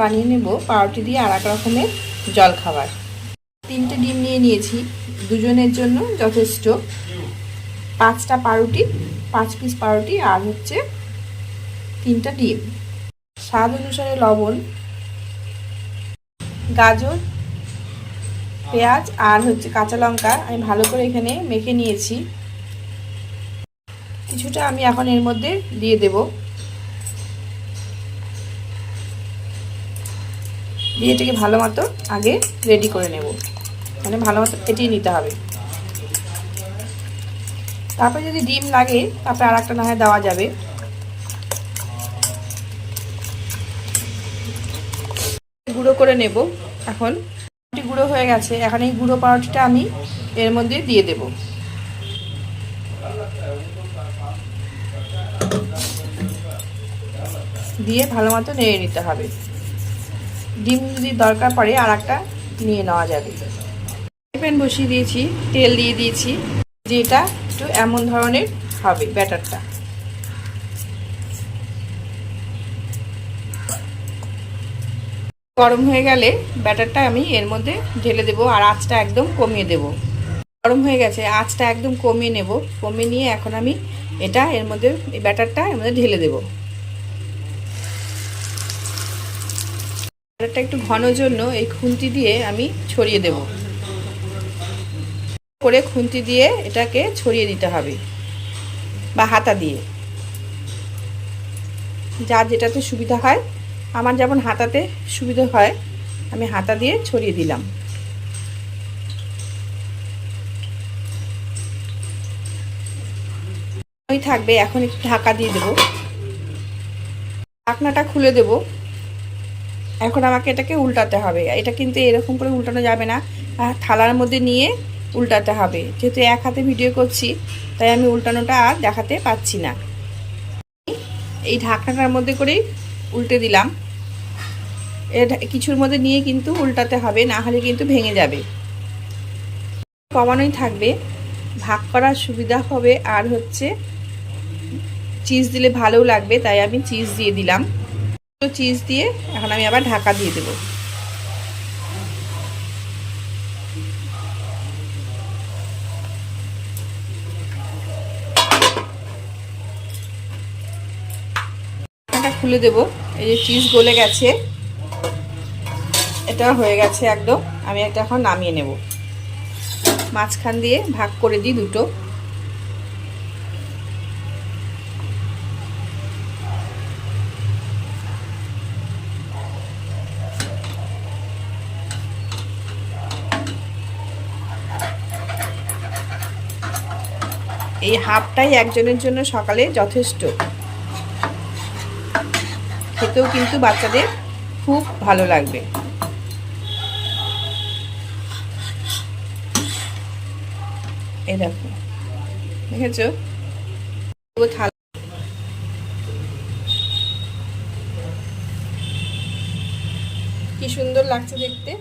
বানিয়ে নেব, পাউরুটি দিয়ে আর এক রকমের জল খাবার তিনটে ডিম নিয়ে নিয়েছি, দুজনের জন্য যথেষ্ট। পাঁচটা পাউরুটি, পাঁচ পিস পাউরুটি আর হচ্ছে তিনটা ডিম। স্বাদ অনুসারে লবণ, গাজর, পেঁয়াজ আর হচ্ছে কাঁচা লঙ্কা আমি ভালো করে এখানে মেখে নিয়েছি। কিছুটা আমি এখন এর মধ্যে দিয়ে দেব। দিয়ে এটাকে ভালো মতো আগে রেডি করে নেব। মানে ভালো মতো ফেটিয়ে নিতে হবে। তারপরে যদি ডিম লাগে, তারপরে আর একটা না হয় দেওয়া যাবে। গুঁড়ো করে নেব এখন। গুঁড়ো হয়ে গেছে। এখন এই গুঁড়ো পাউরুটিটা আমি এর মধ্যে দিয়ে দেব। দিয়ে ভালো মতো নেড়ে নিতে হবে। ডিম যদি দরকার পড়ে আর একটা নিয়ে নেওয়া যাবে। প্যান বসিয়ে দিয়েছি, তেল দিয়ে দিয়েছি, যেটা একটু এমন ধরনের হবে ব্যাটারটা। গরম হয়ে গেলে ব্যাটারটা আমি এর মধ্যে ঢেলে দেবো আর আঁচটা একদম কমিয়ে দেব। গরম হয়ে গেছে, আঁচটা একদম কমিয়ে নেব। কমিয়ে নিয়ে এখন আমি এটা এর মধ্যে, এই ব্যাটারটা এর মধ্যে ঢেলে দেব। ব্যাটারটা একটু ঘন জন্য এই খুন্তি দিয়ে আমি ছড়িয়ে দেব। করে খুন্তি দিয়ে এটাকে ছড়িয়ে দিতে হবে বা হাতা দিয়ে। যার যেটাতে সুবিধা হয়, আমার যেমন হাতাতে সুবিধা হয়, আমি হাতা দিয়ে ছড়িয়ে দিলাম। ওই থাকবে, এখন একটু ঢাকা দিয়ে দেব। ঢাকনাটা খুলে দেব। এখন আমাকে এটাকে উল্টাতে হবে। এটা কিন্তু এরকম করে উল্টানো যাবে না। থালার মধ্যে নিয়ে উল্টাতে হবে। যেহেতু এক হাতে ভিডিও করছি, তাই আমি উল্টানোটা আর দেখাতে পাচ্ছি না। এই ঢাকনাটার মধ্যে করেই উল্টে দিলাম। এটা কিছুর মধ্যে নিয়ে কিন্তু উল্টাতে হবে, না হলে কিন্তু ভেঙে যাবে। কমানোই থাকবে। ভাগ করার সুবিধা হবে। আর হচ্ছে, চিজ দিলে ভালোও লাগবে, তাই আমি চিজ দিয়ে দিলাম। চিজ দিয়ে এখন আমি আবার ঢাকা দিয়ে দেবো। খুলে দেব। এই যে চিজ গলে গেছে। এটা হয়ে গেছে একদম। আমি এটা এখন নামিয়ে নেব। মাঝখান দিয়ে ভাগ করে দিই দুটো। এই হাফটাই একজনের জন্য সকালে যথেষ্ট। খেতেও কিন্তু বাচ্চাদের খুব ভালো লাগবে। এই দেখো, দেখেছ? কি সুন্দর লাগছে দেখতে।